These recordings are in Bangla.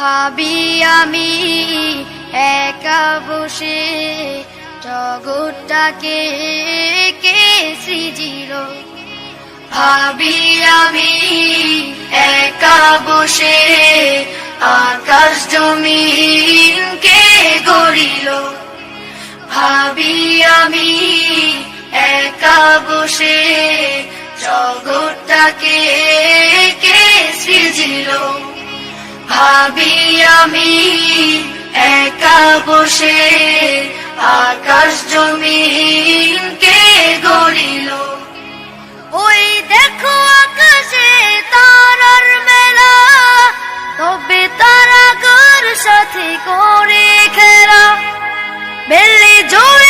ভাবি আমি একা বসে জগৎটাকে কে সৃজিল? ভাবি আমি একা বসে আকাশ জমিন কে গড়িল? ভাবি আমি একা বসে জগৎটাকে কে সৃজিল? ভাবি আমি একা বসে আকাশ জমিন কে গড়িল। ওই দেখো আকাশে তারার মেলা, তবে তারা গর সাথে করে খেলা। বেলে জোরে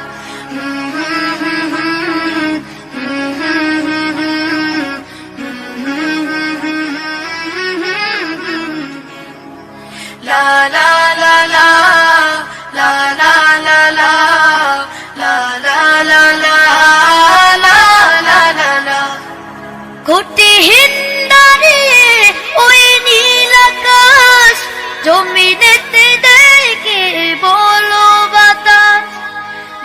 ওই নীল আকাশ, জমিনেতে দেখে বলো বাতাস।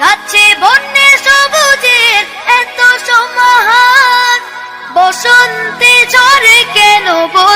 গাছে বন্যে সবুজের এত সমাহার, বসন্তে ঝরে কেন বলো